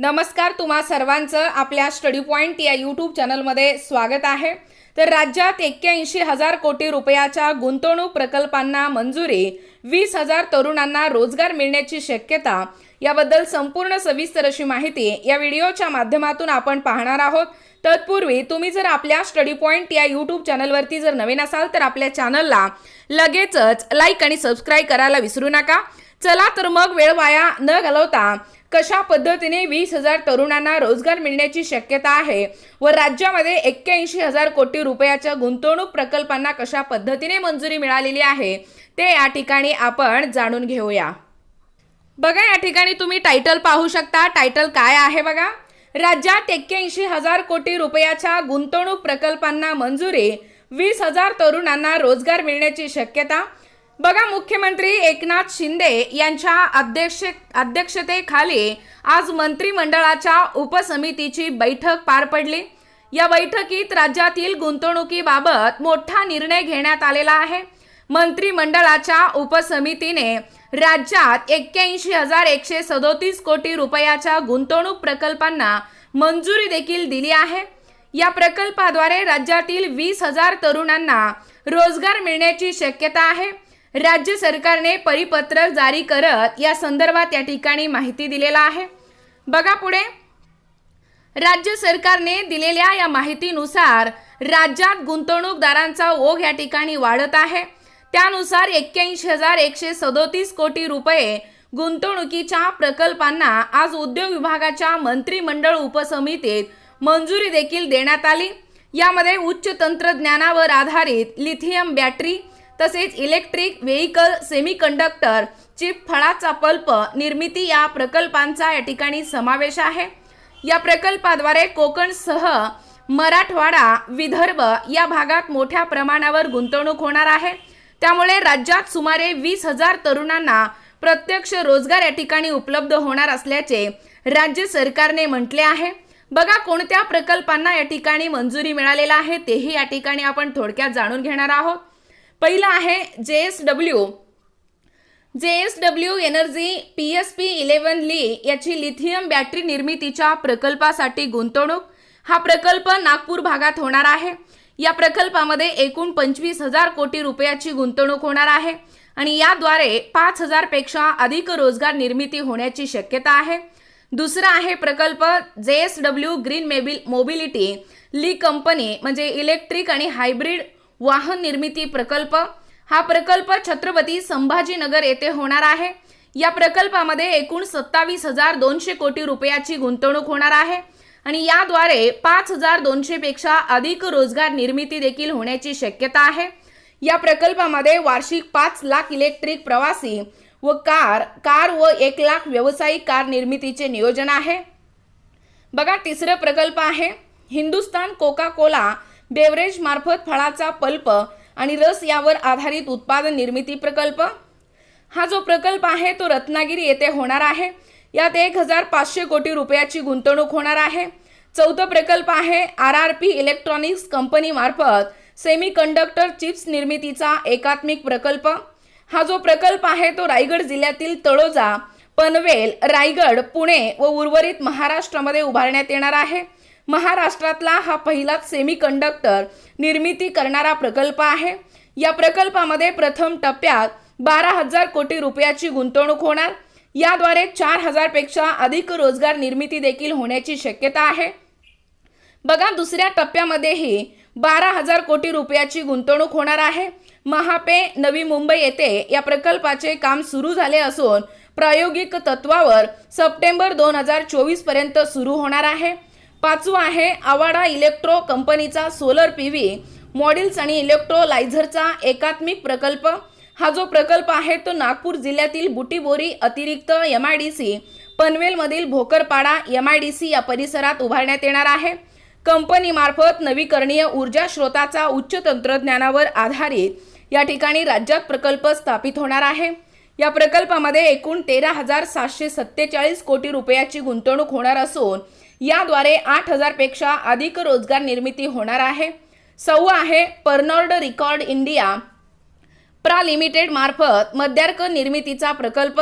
नमस्कार तुम्हा सर्वांचं आपल्या स्टडी पॉईंट या यूट्यूब चॅनलमध्ये स्वागत आहे. तर राज्यात एक्क्याऐंशी हजार कोटी रुपयाच्या गुंतवणूक प्रकल्पांना मंजुरी वीस हजार तरुणांना रोजगार मिळण्याची शक्यता याबद्दल संपूर्ण सविस्तर अशी माहिती या व्हिडिओच्या माध्यमातून आपण पाहणार आहोत. तत्पूर्वी तुम्ही जर आपल्या स्टडी पॉईंट या यूट्यूब चॅनलवरती जर नवीन असाल तर आपल्या चॅनलला लगेचच लाईक आणि सबस्क्राईब करायला विसरू नका. चला तर मग वेळ वाया न घालवता कशा पद्धतीने वीस हजार तरुणांना रोजगार मिळण्याची शक्यता आहे व राज्यामध्ये एक्क्याऐंशी हजार कोटी रुपयाच्या गुंतवणूक प्रकल्पांना कशा पद्धतीने मंजुरी मिळालेली आहे ते या ठिकाणी आपण जाणून घेऊया. बघा या ठिकाणी तुम्ही टायटल पाहू शकता. टायटल काय आहे बघा? राज्यात एक्क्याऐंशी हजार कोटी रुपयाच्या गुंतवणूक प्रकल्पांना मंजुरी वीस हजार तरुणांना रोजगार मिळण्याची शक्यता बघा मुख्यमंत्री एकनाथ शिंदे यांच्या अध्यक्ष अध्यक्षतेखाली आज मंत्रिमंडळाच्या उपसमितीची बैठक पार पडली. या बैठकीत राज्यातील गुंतवणुकीबाबत मोठा निर्णय घेण्यात आलेला आहे. मंत्रिमंडळाच्या उपसमितीने राज्यात एक्क्याऐंशी हजार एकशे सदोतीस कोटी रुपयाच्या गुंतवणूक प्रकल्पांना मंजुरी देखील दिली आहे. या प्रकल्पाद्वारे राज्यातील वीस हजार तरुणांना रोजगार मिळण्याची शक्यता आहे. राज्य सरकारने परिपत्रक जारी करत या संदर्भात या ठिकाणी माहिती दिलेला आहे. बघा पुढे. राज्य सरकारने दिलेल्या या माहितीनुसार राज्यात गुंतवणूकदारांचा ओघ या ठिकाणी वाढत आहे. त्यानुसार एक्क्याऐंशी हजार एकशे सदोतीस कोटी रुपये गुंतवणुकीच्या प्रकल्पांना आज उद्योग विभागाच्या मंत्रिमंडळ उपसमितीत मंजुरी देखील देण्यात आली. यामध्ये उच्च तंत्रज्ञानावर आधारित लिथियम बॅटरी तसेच इलेक्ट्रिक व्हेकल सेमीकंडक्टर चिप फळाचा पल्प निर्मिती या प्रकल्पांचा या ठिकाणी समावेश आहे. या प्रकल्पाद्वारे कोकणसह मराठवाडा विदर्भ या भागात मोठ्या प्रमाणावर गुंतवणूक होणार आहे. त्यामुळे राज्यात सुमारे वीस हजार तरुणांना प्रत्यक्ष रोजगार या ठिकाणी उपलब्ध होणार असल्याचे राज्य सरकारने म्हटले आहे. बघा कोणत्या प्रकल्पांना या ठिकाणी मंजुरी मिळालेला आहे तेही या ठिकाणी आपण थोडक्यात जाणून घेणार आहोत. पहिलं आहे J S W. J S W energy P S P eleven ली याची लिथियम बॅटरी निर्मितीच्या प्रकल्पासाठी गुंतवणूक. हा प्रकल्प नागपूर भागात होणार आहे. या प्रकल्पामध्ये एकूण पंचवीस हजार कोटी रुपयाची गुंतवणूक होणार आहे आणि याद्वारे पाच हजारपेक्षा अधिक रोजगार निर्मिती होण्याची शक्यता आहे. दुसरा आहे प्रकल्प जे एस डब्ल्यू ग्रीन मेबिल मोबिलिटी. ली कंपनी म्हणजे इलेक्ट्रिक आणि हायब्रिड वाहन निर्मिती प्रकल्प. हा प्रकल्प छत्रपती संभाजीनगर येथे होणार आहे. या प्रकल्पामध्ये एकूण सत्तावीस हजार दोनशे कोटी रुपयाची गुंतवणूक होणार आहे. आणि याद्वारे पाच हजार दोनशेपेक्षा अधिक रोजगार निर्मिती देखील होण्याची शक्यता आहे. या प्रकल्पामध्ये वार्षिक पाच लाख इलेक्ट्रिक प्रवासी व कार कार व एक लाख व्यावसायिक कार निर्मितीचे नियोजन आहे. बघा तिसरं प्रकल्प आहे. हिंदुस्तान कोका कोला बेवरेज मार्फत फळाचा पल्प आणि रस यावर आधारित उत्पादन निर्मिती प्रकल्प. हा जो प्रकल्प आहे तो रत्नागिरी येथे होणार आहे. यात एक हजार पाचशे कोटी रुपयाची गुंतवणूक होणार आहे. चौथं प्रकल्प आहे आर आर पी इलेक्ट्रॉनिक्स कंपनीमार्फत सेमी कंडक्टर चिप्स निर्मितीचा एकात्मिक प्रकल्प. हा जो प्रकल्प आहे तो रायगड जिल्ह्यातील तळोजा पनवेल रायगड पुणे व उर्वरित महाराष्ट्रामध्ये उभारण्यात येणार आहे. महाराष्ट्रातला हा पहिलाच सेमी कंडक्टर निर्मिती करणारा प्रकल्प आहे. या प्रकल्पामध्ये प्रथम टप्प्यात बारा हजार कोटी रुपयाची गुंतवणूक होणार. याद्वारे चार हजारपेक्षा अधिक रोजगार निर्मिती देखील होण्याची शक्यता आहे. बघा दुसऱ्या टप्प्यामध्येही बारा हजार कोटी रुपयाची गुंतवणूक होणार आहे. महापे नवी मुंबई येथे या प्रकल्पाचे काम सुरू झाले असून प्रायोगिक तत्वावर सप्टेंबर दोन हजार चोवीसपर्यंत सुरू होणार आहे. पाचवा आहे आवाडा इलेक्ट्रो कंपनीचा सोलर पी व्ही. मॉडेल्स आणि इलेक्ट्रोलायझरचा एकात्मिक प्रकल्प. हा जो प्रकल्प आहे तो नागपूर जिल्ह्यातील बुटीबोरी अतिरिक्त M I D C पनवेलमधील Bhokarpada M I D C या परिसरात उभारण्यात येणार आहे. कंपनीमार्फत नवीकरणीय ऊर्जा स्रोताचा उच्च तंत्रज्ञानावर आधारित या ठिकाणी राज्यात प्रकल्प स्थापित होणार आहे. या प्रकल्पामध्ये एकूण तेरा हजार सातशे सत्तेचाळीस कोटी रुपयाची गुंतवणूक होणार असून याद्वारे आठ हजारपेक्षा अधिक रोजगार निर्मिती होणार आहे. सव्वा आहे पर्नॉर्ड रिकॉर्ड इंडिया. प्रा लिमिटेड मार्फत मद्यार्क निर्मितीचा प्रकल्प.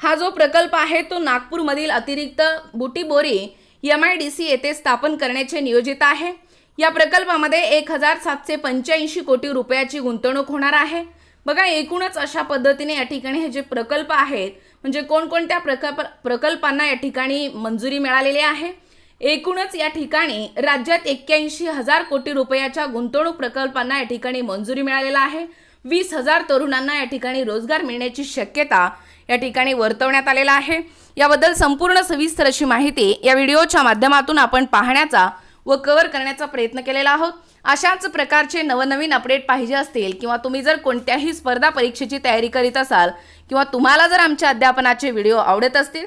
हा जो प्रकल्प आहे तो नागपूरमधील अतिरिक्त Butibori M I D C येथे स्थापन करण्याचे नियोजित आहे. या प्रकल्पामध्ये एक हजार सातशे पंच्याऐंशी कोटी रुपयाची गुंतवणूक होणार आहे. बघा एकूणच अशा पद्धतीने या ठिकाणी हे जे प्रकल्प आहेत म्हणजे कोणकोणत्या प्रकल्प प्रकल्पांना या ठिकाणी मंजुरी मिळालेली आहे? एकूणच या ठिकाणी राज्यात एक्क्याऐंशी हजार कोटी रुपयाच्या गुंतवणूक प्रकल्पांना या ठिकाणी मंजुरी मिळालेला आहे. वीस हजार तरुणांना या ठिकाणी रोजगार मिळण्याची शक्यता या ठिकाणी वर्तवण्यात आलेला आहे. याबद्दल संपूर्ण सविस्तर अशी माहिती या व्हिडिओच्या माध्यमातून आपण पाहण्याचा व कव्हर करण्याचा प्रयत्न केलेला आहोत. अशाच प्रकारचे नवनवीन अपडेट पाहिजे असतील किंवा तुम्ही जर कोणत्याही स्पर्धा परीक्षेची तयारी करीत असाल किंवा तुम्हाला जर आमच्या अध्यापनाचे व्हिडिओ आवडत असतील